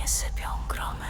nie sypią gromy.